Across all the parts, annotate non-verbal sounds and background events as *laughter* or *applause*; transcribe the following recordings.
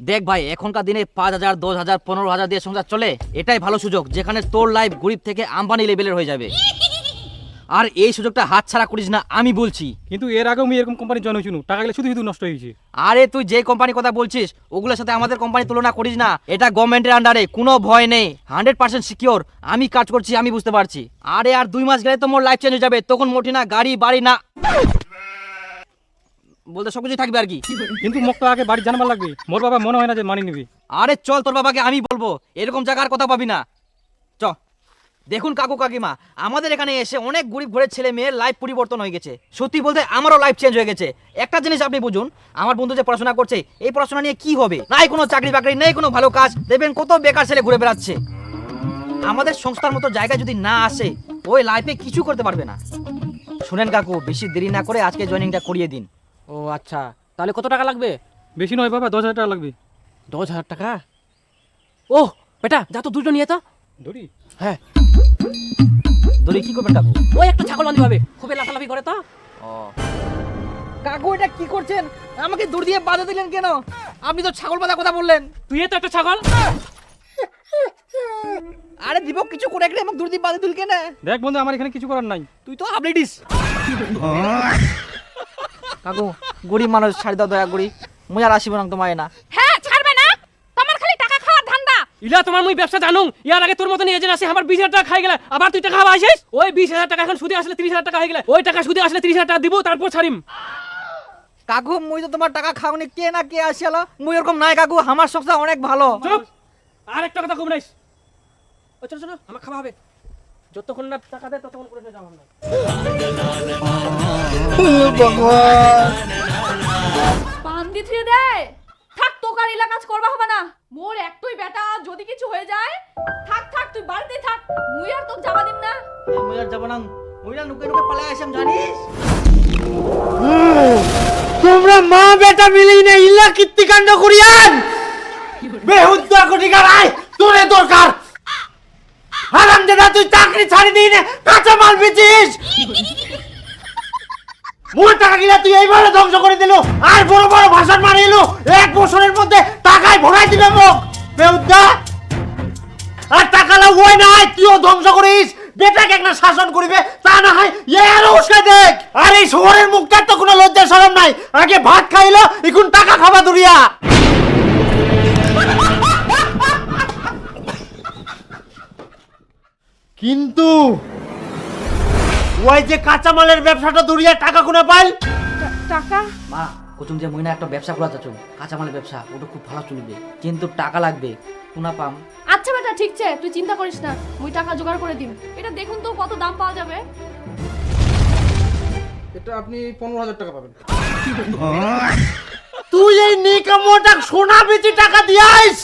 দেখ ভাই এখনকার দিনে পাঁচ হাজার দশ হাজার পনেরো হাজার দিয়ে সংসার চলে এটাই ভালো সুযোগ যেখানে তোর লাইফ গরিব থেকে আম্বানি লেভেলের হয়ে যাবে। আর এই সুযোগটা হাতছাড়া করিস না আমি বলছি। কিন্তু এর আগেও আমি এরকম কোম্পানি জয়েন হয়েছিল টাকা গেলে শুধু শুধু নষ্ট হয়েছে আরে তুই যে কোম্পানির কথা বলছিস ওগুলোর সাথে আমাদের কোম্পানি তুলনা করিস না এটা গভর্নমেন্টের আন্ডারে কোনো ভয় নেই। হান্ড্রেড পার্সেন্ট সিকিওর আমি কাজ করছি আমি বুঝতে পারছি। আরে আর দুই মাস গেলে তো মোর লাইফ চেঞ্জ হয়ে যাবে তখন মোটি না গাড়ি বাড়ি না। বলতে সব কিছুই থাকবে আর কি। কিন্তু তো আগে বাড়ি জানবার লাগবে। মোর বাবা মনে হয় না যে মানি নিবি। আরে চল তোর বাবাকে আমি বলব। এরকম জায়গার কথা পাবি না। চ দেখুন কাকু কাকিমা আমাদের এখানে এসে অনেক গরিব ঘরের ছেলে মেয়ের লাইফ পরিবর্তন হয়ে গেছে। সত্যি বলতে আমারও লাইফ চেঞ্জ হয়ে গেছে। একটা জিনিস আপনি বুঝুন আমার বন্ধু যে পড়াশোনা করছে এই পড়াশোনা নিয়ে কি হবে? নাই কোনো চাকরি বাকরি নেই কোনো ভালো কাজ। দেখবেন কত বেকার ছেলে ঘুরে বেড়াচ্ছে। আমাদের সংস্থার মতো জায়গায় যদি না আসে ওই লাইফে কিছু করতে পারবে না। শুনেন কাকু বেশি দেরি না করে আজকে জয়েনিংটা করিয়ে দিন। ও আচ্ছা। তাহলে কত টাকা লাগবে? বেশি নয় বাবা দশ হাজার টাকা লাগবে। দশ হাজার টাকা? ও বেটা যা তো দুটো নিয়ে তো। ধরি হ্যাঁ। দড়ি কি করবেন কাকু? ওই একটা ছাগল বান্ধি হবে। খুবই লাফালাফি করে তো। ও। কাকু এটা কি করছেন? আমাকে দূর দিয়ে বাধা দিলেন কেন? আপনি তো ছাগল বাঁধা কথা বললেন। তুই তো একটা ছাগল। আরে দীপক কিছু করে একটা আমাকে দূর দিয়ে বাধা দিল কেন? দেখ বন্ধু আমার এখানে কিছু করার নাই। তুই তো আপলেটিস কাকু গরিব মানুষ ছাড়ি দাও দয়া করি। মুই আর আসিব না তোমায় না। হ্যাঁ ছাড়বে না। তোমার খালি টাকা খাওয়ার ধান্দা। ইলা তোমার মুই ব্যবসা জানুম। ইয়ার আগে তোর মতন এজেন্ট আছে আমার বিশ হাজার টাকা খাই গেলে। আবার তুই টাকা আসিস ওই বিশ হাজার টাকা এখন সুদে আসলে তিরিশ হাজার টাকা হয়ে গেলে। ওই টাকা সুদে আসলে তিরিশ হাজার টাকা দিব তারপর ছাড়িম। কাকু মুই তো তোমার টাকা খাওনি কে না কে আসিয়ালো? মুই এরকম নাই কাকু আমার সংসার অনেক ভালো। চুপ! আর একটা কথা কম নাইস। ও চলো চলো আমার খাওয়া হবে। যতক্ষণ না টাকা দেয় ততক্ষণ করে যাব না পান দি থুয়ে দেয়। থাক তোকার এলা কাজ করবা হবে না। মোর একটুই বেটা যদি কিছু হয়ে যায় থাক থাক তুই বাড়িতেই থাক। মুই আর তোকে যাবা দিম না। মুই আর যাব না। মুই না নুকে নুকে পালাই আসলাম জানিস? তোমরা মা বেটা মিলি না ইল্লা কীর্তিকাণ্ড করিয়ান। বেহুদ্দা কোটি গাড়াই তোরে দরকার। হারাম দাদা তুই চাকরি ছাড়ি দিই না, কাঁচা মাল বেচিস। টাকা তুই এইভাবে ধ্বংস করে দিল, আর বড় বড় ভাষণ এক বছরের মধ্যে টাকায় ভরাই দিবে মুখ বেহুদ্দা আর টাকা তুইও ধ্বংস করিস। বেটাকে একটা শাসন করিবে, তা না হয় এ আরও উস্কে দেখ। আর এই শহরের মুখটার তো কোনো লজ্জা শরম নাই। আগে ভাত খাইলো, এখন টাকা খাবা দুরিয়া কিন্তু ওই যে কাঁচামালের ব্যবসাটা দুরিয়া টাকা কোনা পাইল? টাকা? মা কুচুম যে মুই না একটা ব্যবসা করা চাচ্ছুম কাঁচামালের ব্যবসা ওটা খুব ভালো চলবে কিন্তু টাকা লাগবে কোনা পাম? আচ্ছা বেটা ঠিক আছে তুই চিন্তা করিস না মুই টাকা জোগাড় করে দিম। এটা দেখুন তো কত দাম পাওয়া যাবে। এটা আপনি পনেরো হাজার টাকা পাবেন। তুই এই নিকামোটা সোনা বেচি টাকা দিয়াইস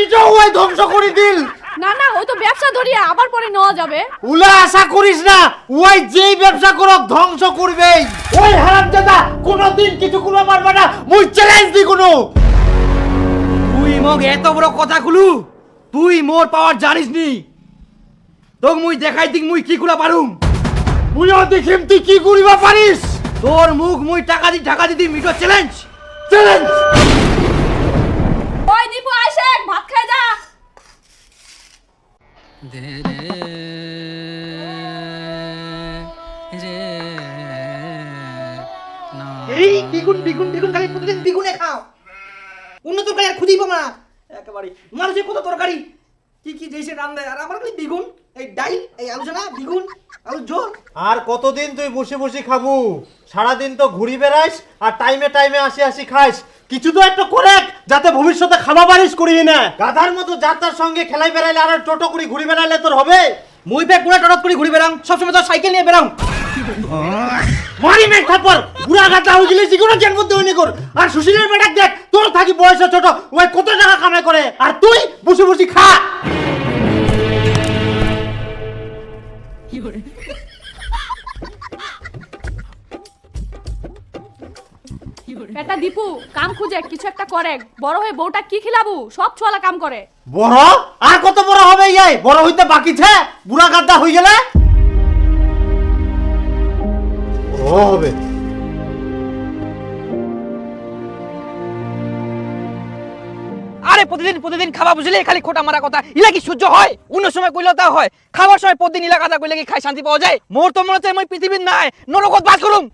এটাও ওই ধ্বংস করে দিল। না না ওই তো ব্যবসা ধরিয়া আবার পরে নেওয়া যাবে। উলা আশা করিস না ওই যেই ব্যবসা করো ধ্বংস করবেই। ওই হারাম দাদা কোনোদিন কিছু কোনো পারবে না মুই চ্যালেঞ্জ দি কোনো। তুই মোক এত বড় কথা খুলু তুই মোর পাওয়ার জানিস নি। তোক মুই দেখাই দিক মুই কি কুলা পারুম। মুইও দেখিম তুই কি করিবা পারিস। তোর মুখ মুই টাকা দি টাকা দিদি মিটো চ্যালেঞ্জ চ্যালেঞ্জ ওই দীপু আইসে ভাত খাই যা এই দ্বিগুণ খালি প্রতিদিন দ্বিগুণে খাও। অন্য তরকারি আর খুঁজেই পাবো না। একেবারে মানুষের কত তরকারি। কি কি যেসে রান দেয় আর আমার খালি দ্বিগুণ। এই ডাইল এই আলোচনা আলু ঝোল। আর কতদিন তুই বসে বসে খাবু? সারাদিন তো ঘুরি বেড়াইস আর টাইমে টাইমে আসি আসি খাইস কিছু তো একটা করে। যাতে ভবিষ্যতে খাওয়া পারিস করিয়ে না। গাধার মতো যার তার সঙ্গে খেলাই বেড়াইলে আর টোটো করে ঘুরি বেড়াইলে তোর হবে? মুই পে পুরা টরত করে ঘুরি বেড়াম সবসময় তো সাইকেল নিয়ে বেড়াম। মারি মেঘ থাপর বুড়া গাধা হয়ে গেলে যেগুলো জ্ঞান বুদ্ধি হয়নি কর। আর সুশীলের বেটাক দেখ তোর থাকি বয়স ছোট ওই কত টাকা কামাই করে আর তুই বসে বসে খা। বেটা দীপু কাম খুঁজে কিছু একটা করে। বড় হয়ে বউটা কি খিলাবু? সব ছোয়ালা কাম করে। বড়? আর কত বড় হবে ইয়াই? বড় হইতে বাকি ছে? বুড়া গাদ্দা হয়ে গেলে? বড় হবে। হয় প্রতিদিন প্রতিদিন খাওয়া বুঝলে? খালি খোটা মারা কথা। ইলা কি সহ্য হয়? অন্য সময় কইলেও তা হয়। খাওয়ার সময় প্রতিদিন ইলা কথা কইলে কি খাই শান্তি পাওয়া যায়? মোর তো মনে হচ্ছে মই পৃথিবীর নাই। নরকত বাস করুম।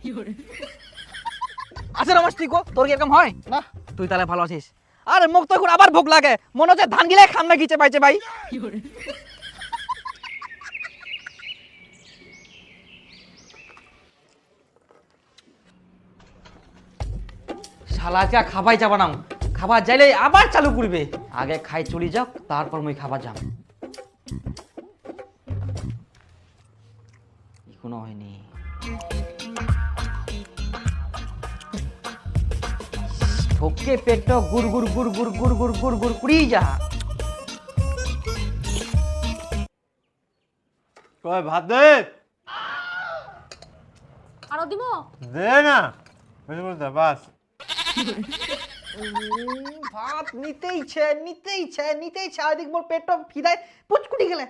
আচ্ছা রমেশ তুই কো তোর কি এরকম হয়? না। তুই তাহলে ভালো আছিস। আরে মুখ তো এখন আবার ভোগ লাগে। মনে হচ্ছে ধান গিলে খাম না গিচে পাইছে ভাই শালা আজকে খাবাই যাবা না। খাবার যাইলে আবার চালু করবে। আগে খাই চলি যাক তারপর মুই খাবার যাম। এখনও হয়নি। ঠোকে পেট গুড় গুড় গুড় গুড় গুড় গুড় গুড় গুড় কুড়ি যা। কয় ভাত দে? আরও দিব? দে না। করে দে বাস। ভাত নিতে ইচ্ছে নিতে ইচ্ছে নিতে ইচ্ছে আর এদিক মোর পেট খিদায় পুচকুটি গেলে।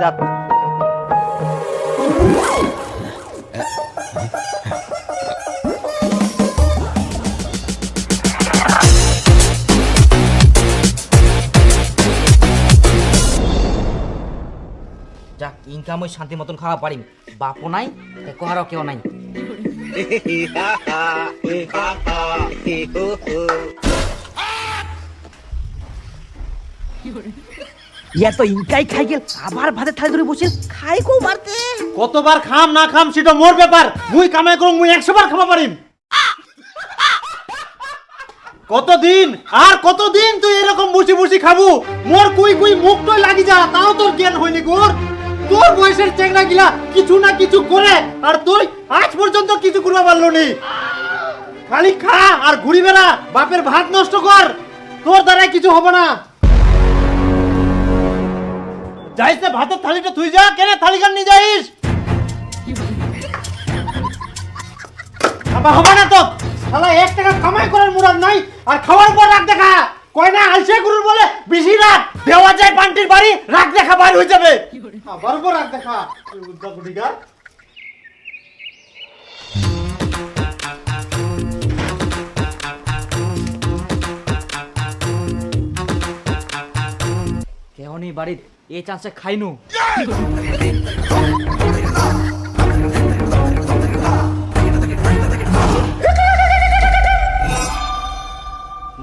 এটা যাক ইনকাম ওই শান্তি মতন খাওয়া পারিম। বাপও নাই কোহারও কেউ নাই। *laughs* *laughs* *laughs* ইয়া তো ইনকাই খাই গেল আবার ভাতে থালি ধরে বসে খাই কো মারতে। কতবার খাম, না খাম, সেটা মোর ব্যাপার। মুই কামাই করুম মুই একশো বার খাওয়া পারিম। কতদিন, আর কতদিন তুই এরকম বসে বসে খাব? মোর কুই কুই মুখ মুখটাই লাগি যা, তাও তোর জ্ঞান হয়নি গোর। তোর বয়সের চেংড়া গিলা কিছু না কিছু করে, আর তুই আজ পর্যন্ত কিছু করতে পারল নি। খালি খা আর ঘুরি বেড়া বাপের ভাত নষ্ট কর। তোর দ্বারাই কিছু হবে না। যাইস না ভাতের থালিটা তুই যা, কেন থালি খান নিয়ে যাইস? খাবা হবে না তো। শালা, এক টাকা কামাই করার মুরাদ নাই, আর খাওয়ার পর রাখ দেখা। কয় না, আলসে গুরুর বলে, বেশি রাত দেওয়া যায় পান্টির বাড়ি রাখ দেখা বাইর হয়ে যাবে। আবার উপর রাখ দেখা। উদ্যোগটিকার কেউ নেই বাড়ির এই চান্সে খাইনু।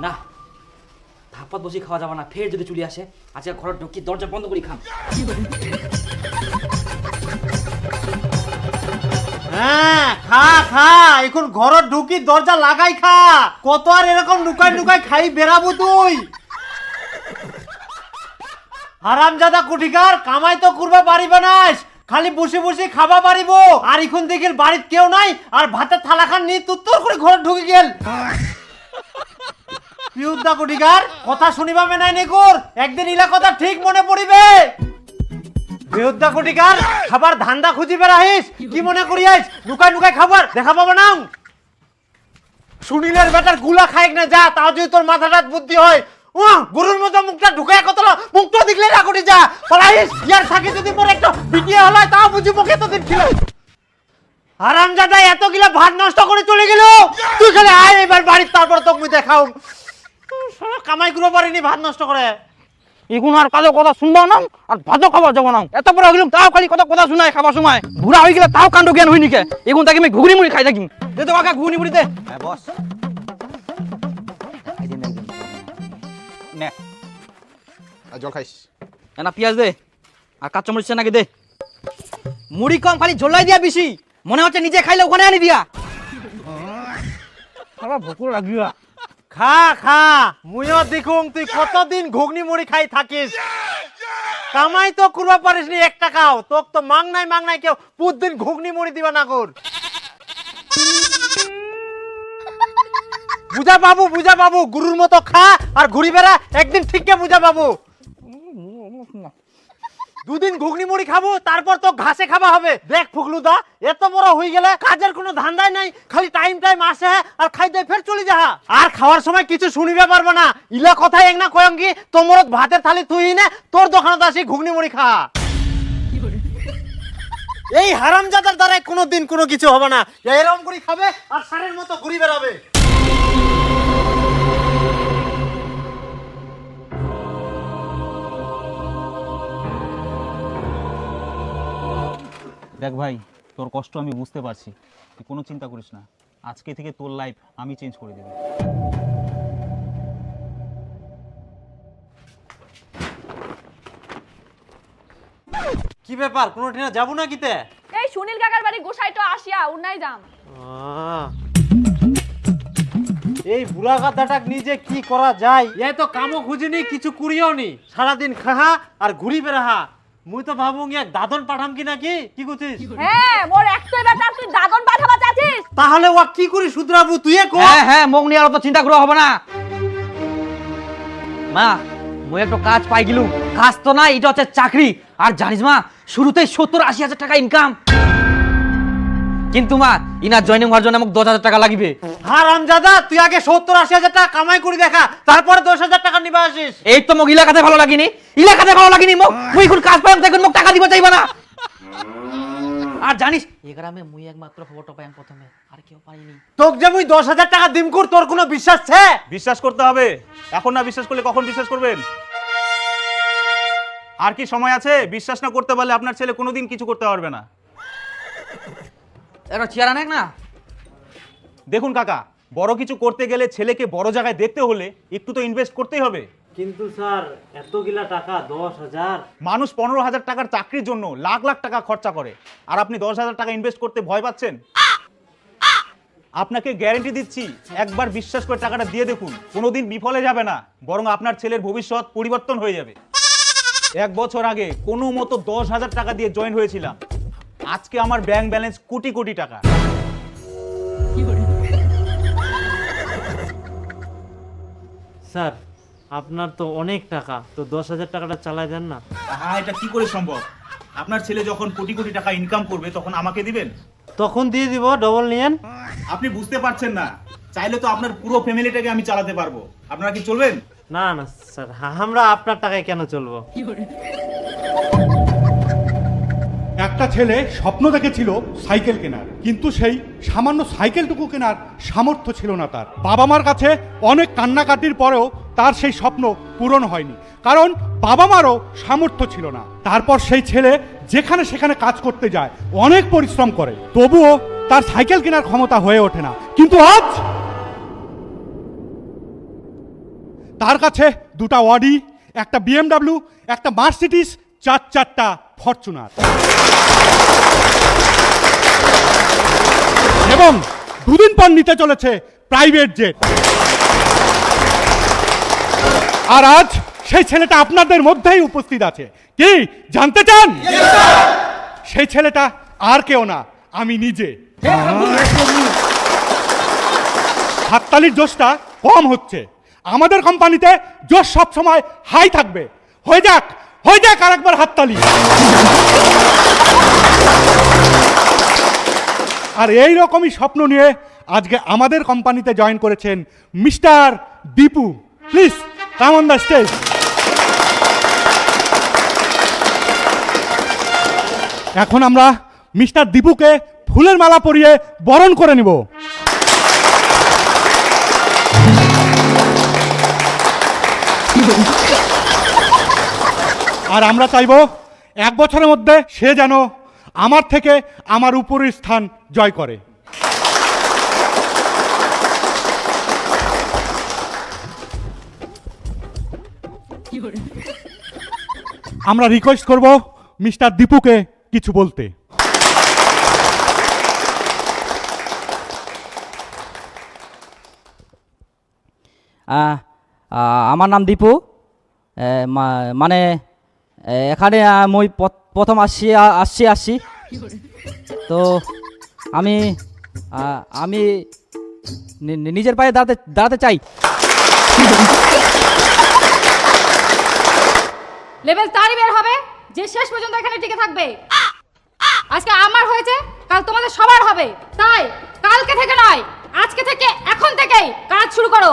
না, ধাপাত বসে খাওয়া যাবে না, ফের যদি চলে আসে, আজকে ঘরের ঢুকি দরজা বন্ধ করি খাম। হ্যাঁ খা খা, এখন ঘর ঢুকি দরজা লাগাই খা। কত আর এরকম নুকাই নুকাই খাই বেরাবো তুই। হারামজাদা কুঠিকার, কামাই তো করবা পারিবে নাস খালি বসে বসে খাবা পারিব। আর এখন দেখিল বাড়িত কেউ নাই, আর ভাতের থালা খান নিয়ে তুত্তর করে ঘরে ঢুকে গেল। পিউদা কুঠিকার, কথা শুনিবা মেনাই একদিন ইলা কথা ঠিক মনে পড়িবে। বেউদ্দা কোটিকার খাবার ধান্দা খুঁজি বেড়াইস কি মনে করিয়াইস? লুকাই লুকাই খাবার দেখা পাবো না সুনীলের বেটারগুলা খাইক না যা, তাও যদি তোর মাথাটা বুদ্ধি হয় ও গরুর মতো মুখটা ঢুকায় কত মুখটা দেখলে না করি যা। পলাইস ইয়ার থাকে যদি মোর একটা বিটিয়া হলাই তাও বুঝি মুখে তোদের ছিল আরাম দাদা এত গিলা ভাত নষ্ট করে চলে গেল। তুই খালি আয় এবার বাড়ির তারপর তোকে দেখাও কামাই করে পারিনি ভাত নষ্ট করে এখন আর কাজে কথা শুনবা না আর ভাতও খাবার যাব না এত বড় হইলাম তাও খালি কথা কথা শুনাই খাবার সময় বুড়া হয়ে গেলে তাও কাণ্ড জ্ঞান হইনি কে এখন তাকে আমি ঘুগনি মুড়ি খাই থাকি দে তো ঘুগনি মুড়ি দে। হ্যাঁ বস জল খাইস। না পিঁয়াজ দে। আর কাঁচা মরিচ নাকি দে। মুড়ি কম খালি ঝোলাই দিয়া বেশি। মনে হচ্ছে নিজে খাইলে ওখানে আনি দিয়া। খাবার ভোক লাগিয়া খা খা। মুইও দেখুম তুই কতদিন ঘুগনি মুড়ি খাই থাকিস? কামাই তো করবা পারিস নি এক টাকাও। তোক তো মাং নাই মাং নাই কেউ প্রতিদিন ঘুগনি মুড়ি দিবা না কর। বুঝা বাবু বুঝা বাবু গুরুর মতো খা আর ঘুরি বেড়া একদিন ঠিককে বুঝা বাবু। দুদিন ঘুগনি মুড়ি খাব, তারপর তো ঘাসে খাওয়া হবে। দেখ ফুকলুদা, এত বড় হয়ে গেলে কাজের কোনো ধান্দাই নাই, খালি টাইম টাইম আসে আর খাই দিয়ে ফের চলে যা। আর খাওয়ার সময় কিছু শুনিবে পারব না। ইলা কথা এক না কয়ঙ্গি তোমর ভাতের থালি তুই নে, তোর দোকানত আসি ঘুগনি মুড়ি খা। এই হারামজাদার দ্বারা কোনো দিন কোনো কিছু হবে না। এরকম করে খাবে আর সারের মতো ঘুরি বেড়াবে। দেখ ভাই তোর কষ্ট আমি বুঝতে পারছি তুই কোনো চিন্তা করিস না। আজকে থেকে তোর লাইফ আমি চেঞ্জ করে দেবো। কি ব্যাপার কোনো ঠিনা যাব না কিতে? এই সুনীল কাকার বাড়ি গোসাই তো আসিয়া উন্নাই যাম। এই বুড়া গাদাটাক নিজে কি করা যায়? এ তো কামও খুঁজিনি কিছু করিও নি। সারাদিন খাহা আর ঘুরি বেড়াহা। মুই তো ভাবুং এক দাদন পাঠাম কি নাকি? কি করছিস? হ্যাঁ মোর একটাই ব্যাটা তুই দাদন পাঠাবা চাচ্ছিস তাহলে ও কি করি শুধরাবু? তুই কো। হ্যাঁ হ্যাঁ মুখ নিয়ে আর তো চিন্তা করা হবে না। মা মই একটা কাজ পাই গেলু কাজ তো না এটা হচ্ছে চাকরি। আর জানিস মা শুরুতেই সত্তর আশি হাজার টাকা ইনকাম কিন্তু মা ইনার জয়েনিং হওয়ার জন্য আমাকে দশ হাজার টাকা লাগবে। হারাম জাদা তুই আগে সত্তর আশি হাজার টাকা কামাই করে দেখা তারপরে দশ হাজার টাকা নিবা আসিস। এই তো মোক ইলাকাতে ভালো লাগেনি। ইলাকাতে ভালো লাগেনি মোক। মুই এখন কাজ পাইম দেখুন মোক টাকা দিব চাইবা না। আর জানিস এ গ্রামে মুই একমাত্র খবরটা পাইম প্রথমে আর কেউ পাইনি। তোক যে মুই দশ হাজার টাকা দিম কর তোর কোনো বিশ্বাস ছে? বিশ্বাস করতে হবে। এখন না বিশ্বাস করলে কখন বিশ্বাস করবেন? আর কি সময় আছে? বিশ্বাস না করতে পারলে আপনার ছেলে কোনোদিন কিছু করতে পারবে না। একটা চেয়ার আনেক না? দেখুন কাকা বড় কিছু করতে গেলে ছেলেকে বড় জায়গায় দেখতে হলে একটু তো ইনভেস্ট করতেই হবে। কিন্তু স্যার এতগুলা টাকা দশ হাজার? মানুষ পনেরো হাজার টাকার চাকরির জন্য লাখ লাখ টাকা খরচা করে। আর আপনি দশ হাজার টাকা ইনভেস্ট করতে ভয় পাচ্ছেন? আপনাকে গ্যারেন্টি দিচ্ছি একবার বিশ্বাস করে টাকাটা দিয়ে দেখুন কোনোদিন বিফলে যাবে না বরং আপনার ছেলের ভবিষ্যৎ পরিবর্তন হয়ে যাবে। এক বছর আগে কোনো মতো দশ হাজার টাকা দিয়ে জয়েন হয়েছিলাম। আজকে আমার ব্যাংক ব্যালেন্স কোটি কোটি টাকা। স্যার আপনার তো অনেক টাকা তো দশ হাজার টাকাটা চালাই দেন না। হ্যাঁ এটা কি করে সম্ভব? আপনার ছেলে যখন কোটি কোটি টাকা ইনকাম করবে তখন আমাকে দিবেন? তখন দিয়ে দিব ডবল নিয়েন। আপনি বুঝতে পারছেন না। চাইলে তো আপনার পুরো ফ্যামিলিটাকে আমি চালাতে পারব। আপনারা কি চলবেন? না না স্যার আমরা আপনার টাকায় কেন চলবো? একটা ছেলে স্বপ্ন দেখেছিল সাইকেল কেনার, কিন্তু সেই সামান্য সাইকেলটুকু কেনার সামর্থ্য ছিল না তার। বাবা মার কাছে অনেক কান্নাকাটির পরেও তার সেই স্বপ্ন পূরণ হয়নি, কারণ বাবা মারও সামর্থ্য ছিল না। তারপর সেই ছেলে যেখানে সেখানে কাজ করতে যায়, অনেক পরিশ্রম করে, তবুও তার সাইকেল কেনার ক্ষমতা হয়ে ওঠে না। কিন্তু আজ তার কাছে দুটা অডি, একটা বিএমডাব্লিউ, একটা মার্সিডিস চার চারটা ফরচুনার। এবং দুদিন পর নিতে চলেছে প্রাইভেট জেট। আর আজ সেই ছেলেটা আপনাদের মধ্যেই উপস্থিত আছে। কি, জানতে চান? সেই ছেলেটা আর কেউ না, আমি নিজে। হাততালির জোশটা কম হচ্ছে। আমাদের কোম্পানিতে জোশ সবসময় হাই থাকবে। হয়ে যাক হয়ে যাক আর একবার হাততালি। আর এই রকমই স্বপ্ন নিয়ে আজকে আমাদের কোম্পানিতে জয়েন করেছেন mister Dipu. Please come on the stage এখন আমরা মিস্টার দীপুকে ফুলের মালা পরিয়ে বরণ করে নিব। আর আমরা চাইব এক বছরের মধ্যে সে যেন আমার থেকে আমার উপরের স্থান জয় করে। আমরা রিকোয়েস্ট করব মিস্টার দীপুকে কিছু বলতে। আমার নাম দীপু। মানে এখানে মই প্রথম আসছি আসছি আসছি তো আমি আমি নিজের পায়ে দাঁড়াতে দাঁড়াতে চাই। লেভেল তারই বের হবে যে শেষ পর্যন্ত এখানে টিকে থাকবে। আজকে আমার হয়েছে কাল তোমাদের সবার হবে। তাই কালকে থেকে নয় আজকে থেকে এখন থেকেই কাজ শুরু করো।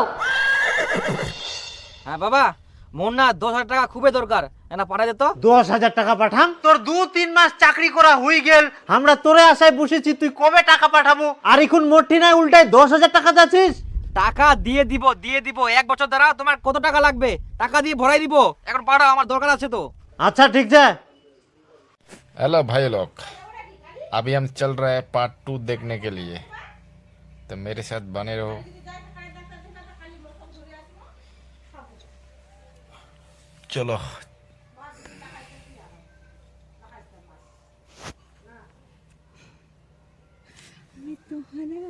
হ্যাঁ বাবা। মোর না দশ হাজার টাকা খুবই দরকার না পাঠাই দে তো দশ হাজার টাকা পাঠাম তোর দু তিন মাস চাকরি করা হয়ে গেল আমরা তোরে আশায় বসেছি তুই কবে টাকা পাঠাবো আর এখন মোটি নাই উল্টায় দশ হাজার টাকা যাচ্ছিস টাকা দিয়ে দিব দিয়ে দিব এক বছর দ্বারা তোমার কত টাকা লাগবে টাকা দিয়ে ভরাই দিব এখন পাঠাও আমার দরকার আছে তো আচ্ছা ঠিক আছে हेलो भाई लोग अभी हम चल रहे हैं पार्ट टू देखने के लिए तो मेरे साथ बने रहो चलो तुम्हारा